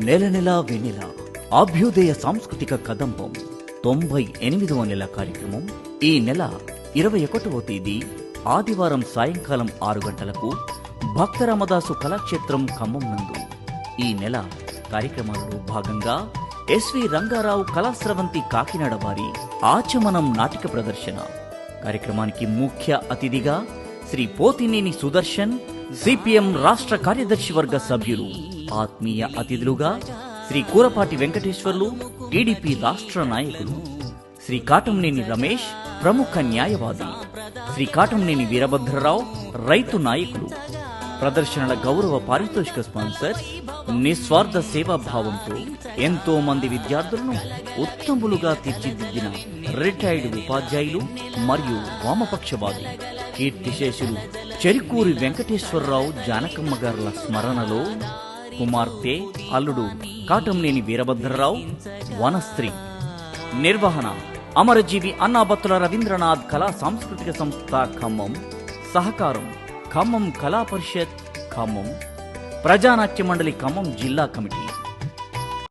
నెల నెల వెన్నెల అభ్యుదయ సాంస్కృతిక కదంబం తొంభై ఎనిమిదవ నెల కార్యక్రమం ఈ నెల ఇరవై ఒకటవ తేదీ ఆదివారం సాయంకాలం ఆరు గంటలకు భక్త రామదాసు కళాక్షేత్రం ఖమ్మం నందు. ఈ నెల కార్యక్రమాలలో భాగంగా ఎస్వి రంగారావు కళాస్రవంతి కాకినాడ వారి ఆచమనం నాటిక ప్రదర్శన. కార్యక్రమానికి ముఖ్య అతిథిగా శ్రీ పోతినేని సుదర్శన్ సిపిఎం రాష్ట్ర కార్యదర్శి వర్గ సభ్యులు ఆత్మీయ అతిథులుగా శ్రీ కూరపాటి వెంకటేశ్వర్లు టీడీపీ రాష్ట్ర నాయకులు శ్రీ కాటంనేని రమేష్ ప్రముఖ న్యాయవాది శ్రీ కాటంనేని వీరభద్రరావు రైతు నాయకులు ప్రదర్శనల గౌరవ పారితోషిక స్పాన్సర్ నిస్వార్థ సేవా భావంతో ఎంతో మంది విద్యార్థులను ఉత్తములుగా తీర్చిదిద్దిన రిటైర్డ్ ఉపాధ్యాయులు మరియు వామపక్షవాది కీర్తిశేషులు చెరుకూరి వెంకటేశ్వరరావు జానకమ్మ గారుల స్మరణలో కుమార్తె అల్లుడు కాటంనేని వీరభద్రరావు వనస్త్రీ. నిర్వహణ అమరజీవి అన్నాబత్తుల రవీంద్రనాథ్ కళా సాంస్కృతిక సంస్థ ఖమ్మం. సహకారం ఖమ్మం కళా పరిషత్ ఖమ్మం. ప్రజానాట్య మండలి ఖమ్మం జిల్లా కమిటీ.